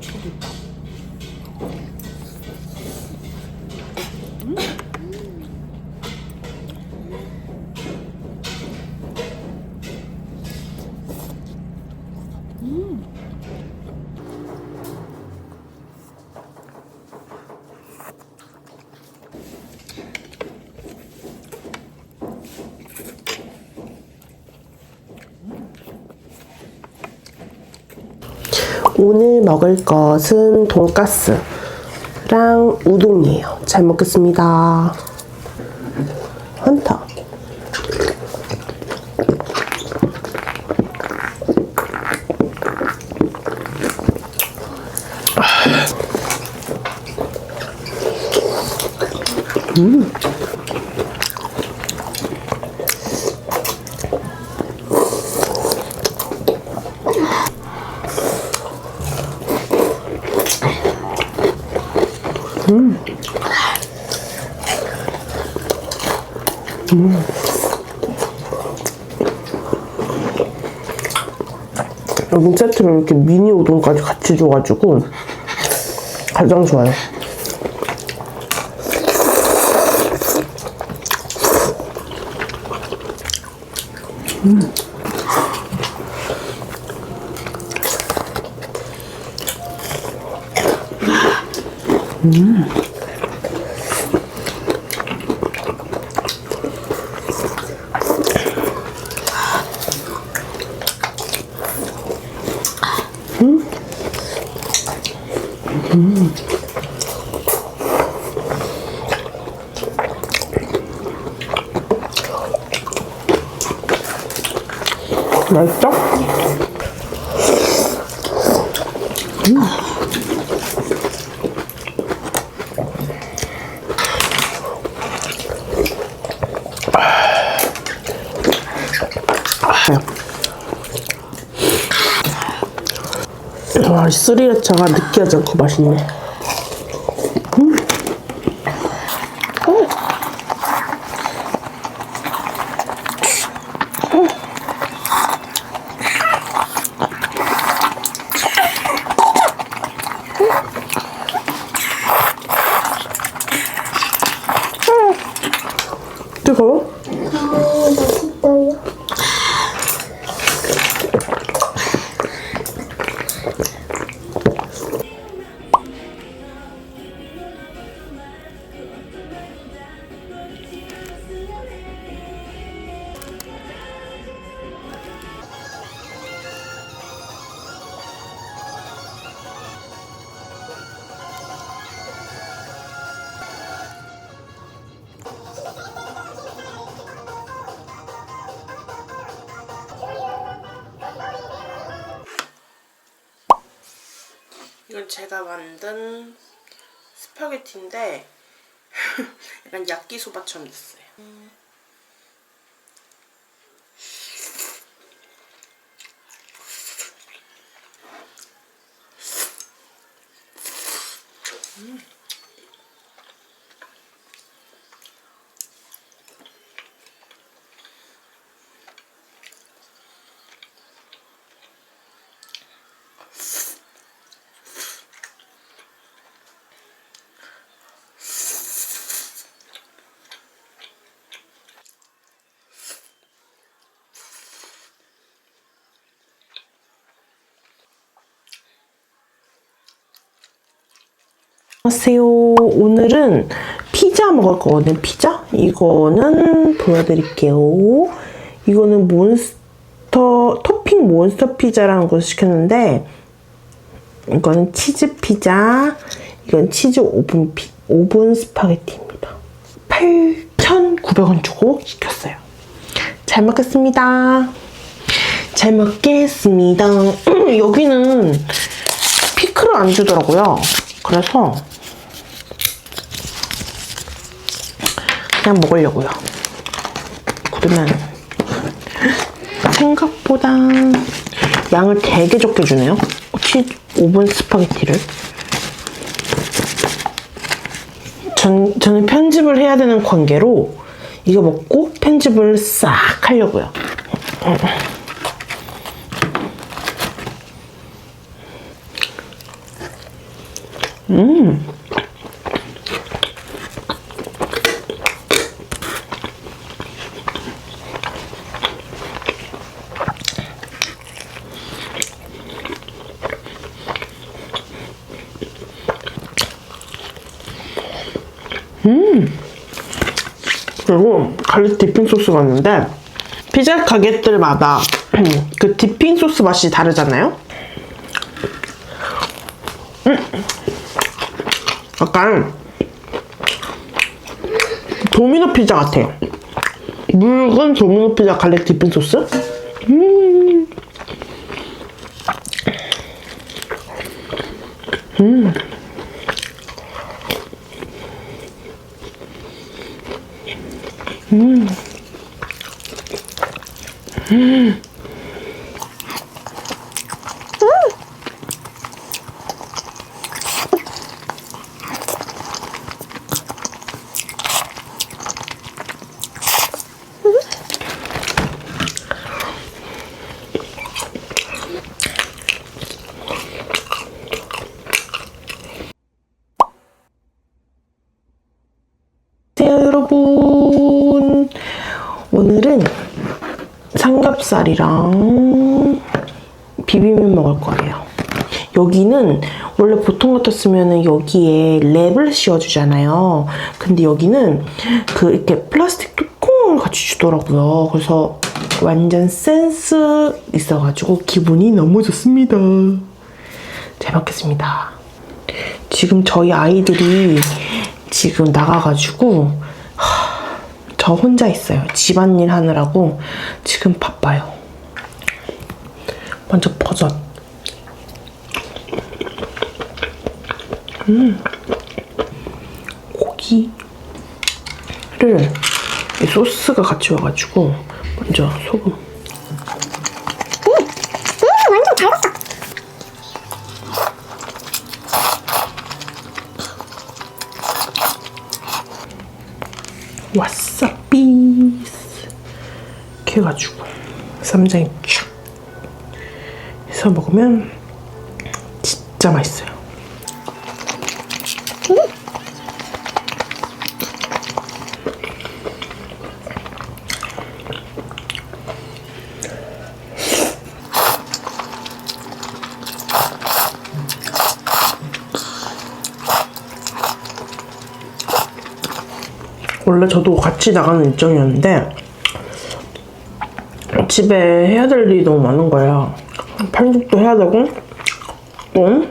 초리밥. 오늘 먹을 것은 돈가스랑 우동이에요. 잘 먹겠습니다. 헌터. 여기 세트로 이렇게 미니 우동까지 같이 줘가지고 가장 좋아요. 맛있어? 와, 스리라차가 느끼하지 않고 맛있네. 음. 어. 뜨거워? 제가 만든 스파게티인데 약간 야끼소바처럼 됐어요. 안녕하세요. 오늘은 피자 먹을 거거든요. 피자? 이거는 보여드릴게요. 이거는 몬스터, 토핑 몬스터 피자라는 걸 시켰는데, 이거는 치즈 피자, 이건 치즈 오븐 피, 오븐 스파게티입니다. 8,900원 주고 시켰어요. 잘 먹겠습니다. 잘 먹겠습니다. 여기는 피클을 안 주더라고요. 그래서 그냥 먹으려고요. 그러면 생각보다 양을 되게 적게 주네요. 혹시 오븐 스파게티를? 전, 저는 편집을 해야 되는 관계로 이거 먹고 편집을 싹 하려고요. 그리고 갈릭 디핑 소스가 있는데 피자 가게들마다 그 디핑 소스 맛이 다르잖아요. 음. 약간 도미노 피자 같아요. 묽은 도미노 피자 갈릭 디핑 소스. 음. 음. 음. 안녕하세요 여러분. 오늘은 삼겹살이랑 비빔면 먹을 거예요. 여기는 원래 보통 같았으면 여기에 랩을 씌워주잖아요. 근데 여기는 그 이렇게 플라스틱 뚜껑을 같이 주더라고요. 그래서 완전 센스 있어가지고 기분이 너무 좋습니다. 잘 먹겠습니다. 지금 저희 아이들이 지금 나가가지고 하, 저 혼자 있어요. 집안일 하느라고 지금 바빠요. 먼저 버섯. 음. 고기를 이 소스가 같이 와가지고 먼저 소금. 와사비 이렇게 해가지고 쌈장에 쫙 해서 먹으면 진짜 맛있어요. 원래 저도 같이 나가는 일정이었는데 집에 해야 될 일이 너무 많은 거예요. 편집도 해야 되고 또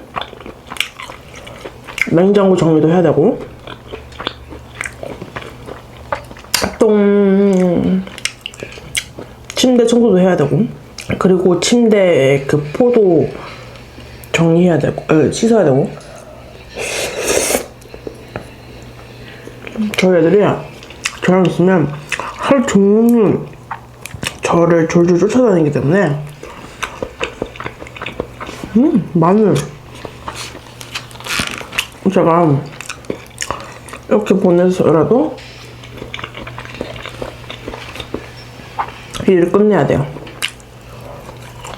냉장고 정리도 해야 되고. 또 침대 청소도 해야 되고. 그리고 침대 그 포도 정리해야 되고 에, 씻어야 되고 저희 애들이 저랑 있으면 하루 종일 저를 졸졸 쫓아다니기 때문에 음 마늘 제가 이렇게 보내서라도 일을 끝내야 돼요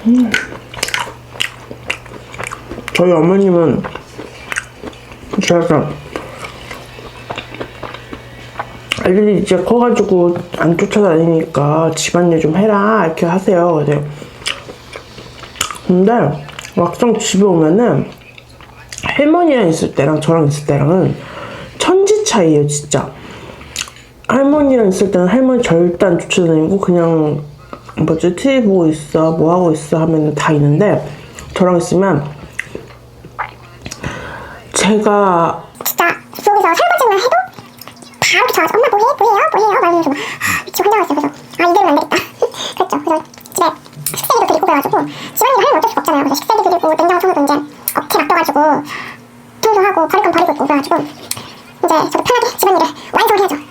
음. 저희 어머님은 제가 아이들이 이제 커가지고 안 쫓아다니니까 집안일 좀 해라 이렇게 하세요. 그래서 근데 막상 집에 오면은 할머니랑 있을 때랑 저랑 있을 때랑은 천지 차이예요, 진짜. 할머니랑 있을 때는 할머니 절대 안 쫓아다니고 그냥 뭐지 TV 보고 있어, 뭐 하고 있어 하면 다 있는데 저랑 있으면 제가 진짜 속에서 설거지만 해도 바로 붙여가지고 엄마 뭐해? 뭐해요? 뭐해요? 막 이러면서 막 미치 혼자 있어요. 그래서 아 이대로는 안 되겠다. 그랬죠. 그래서 집에 식세기도 드리고 그래가지고 집안일을 하면 어쩔 수가 없잖아요. 그래서 식세기 드리고 냉장고 청소도 이제 업체 맡겨가지고 청소하고 버릴 건 버리고 있고 그래가지고 이제 저도 편하게 집안일을 완성해야죠.